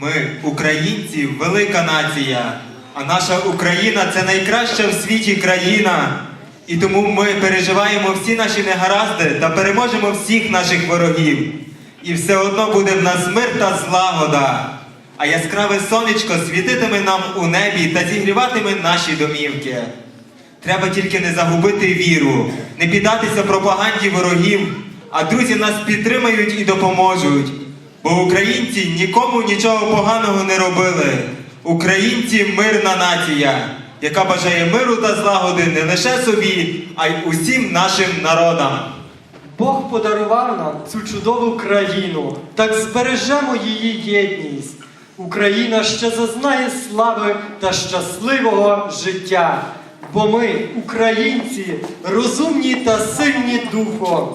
Ми, українці, велика нація, а наша Україна це найкраща в світі країна. І тому ми переживаємо всі наші негаразди та переможемо всіх наших ворогів. І все одно буде в нас мир та злагода. А яскраве сонечко світитиме нам у небі та зігріватиме наші домівки. Треба тільки не загубити віру, не піддатися пропаганді ворогів, а друзі нас підтримають і допоможуть. Бо українці нікому нічого поганого не робили. Українці мирна нація, яка бажає миру та злагоди не лише собі, а й усім нашим народам. Бог подарував нам цю чудову країну, так збережемо її єдність. Україна ще зазнає слави та щасливого життя. Бо ми, українці, розумні та сильні духом.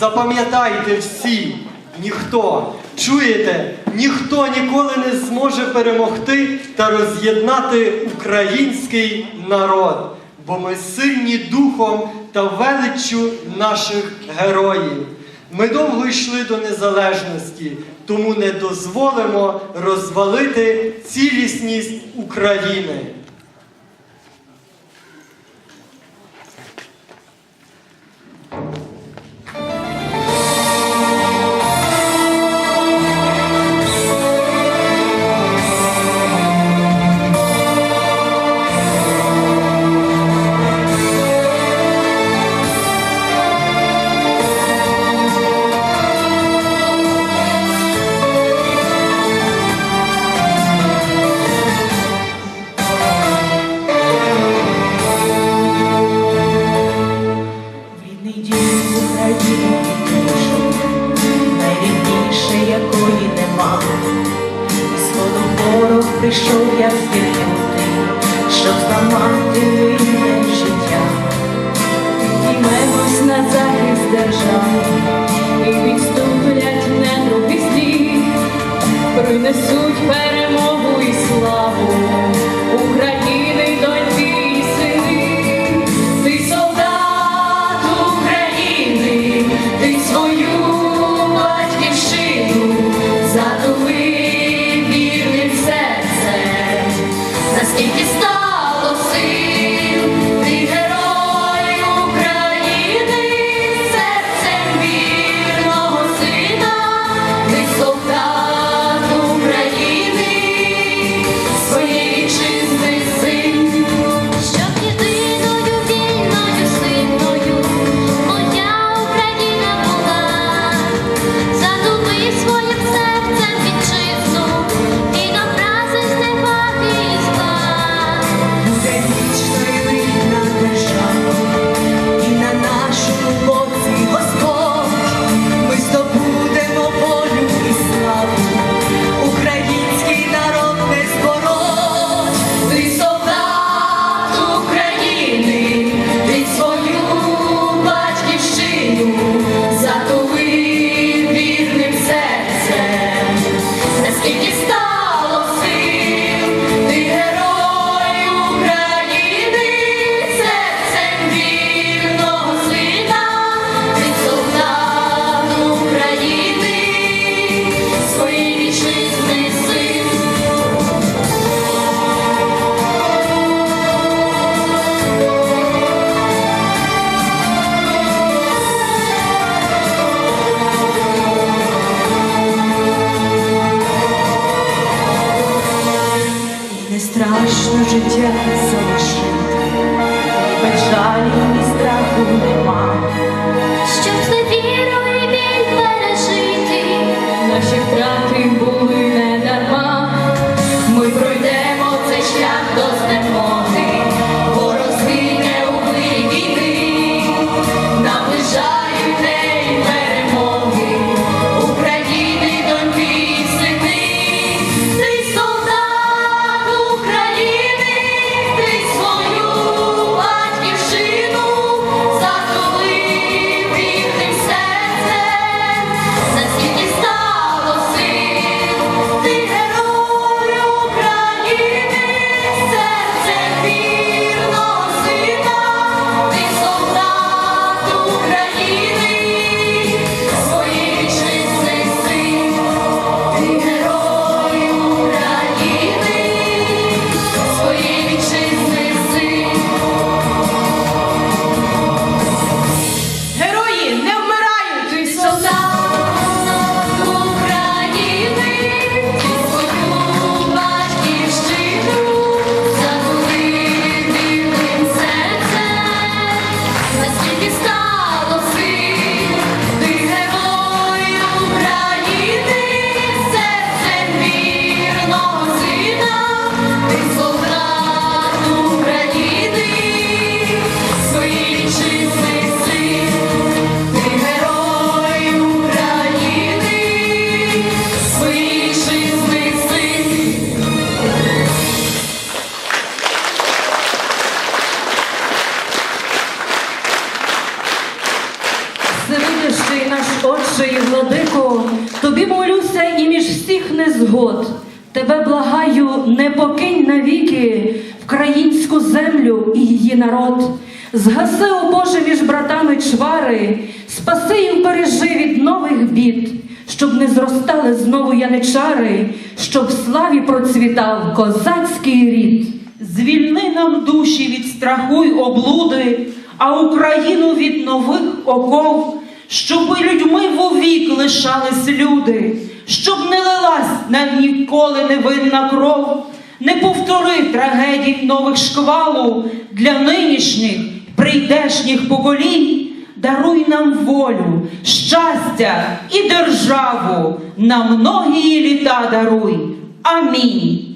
Запам'ятайте всі, ніхто, чуєте, ніхто ніколи не зможе перемогти та роз'єднати український народ бо ми сильні духом та величчю наших героїв. Ми довго йшли до незалежності, тому не дозволимо розвалити цілісність України. Нема. Сходом ворог прийшов, як звірнути, щоб зламати вільне життя. Піднімемось на захист держави і відступлять недруги злі, принесуть всіх. Тебе благаю, не покинь навіки вкраїнську землю і її народ. Згаси, о Боже, між братами чвари, спаси і вбережи від нових бід, щоб не зростали знову яничари, щоб в славі процвітав козацький рід. Звільни нам душі від страху й облуди, а Україну від нових оков, щоб людьми вовік лишались люди, щоб не лилась нам ніколи невинна кров, не повтори трагедій нових шквалу для нинішніх прийдешніх поколінь. Даруй нам волю, щастя і державу, на многії літа даруй. Амінь.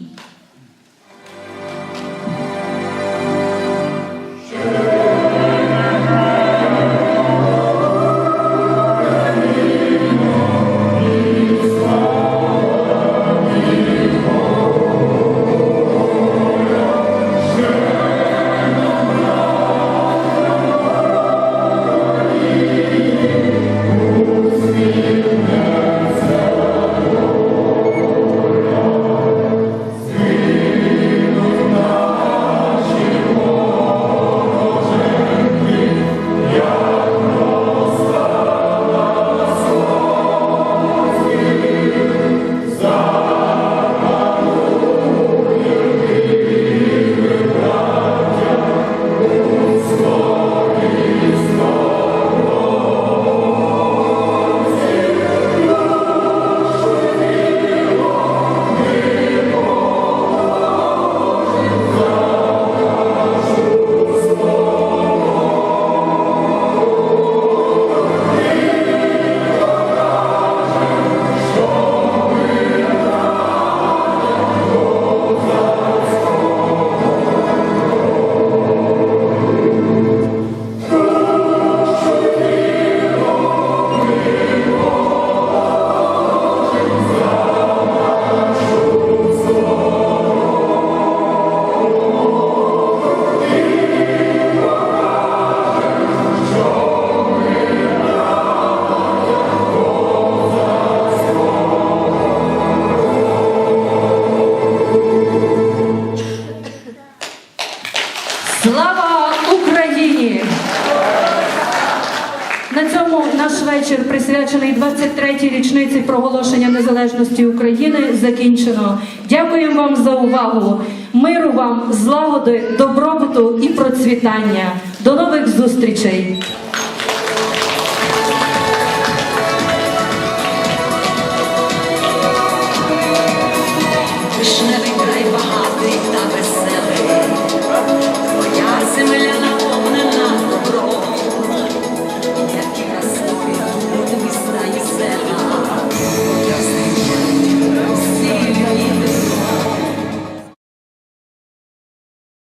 Річниці проголошення незалежності України, закінчено. Дякуємо вам за увагу. Миру вам, злагоди, добробуту і процвітання. До нових зустрічей!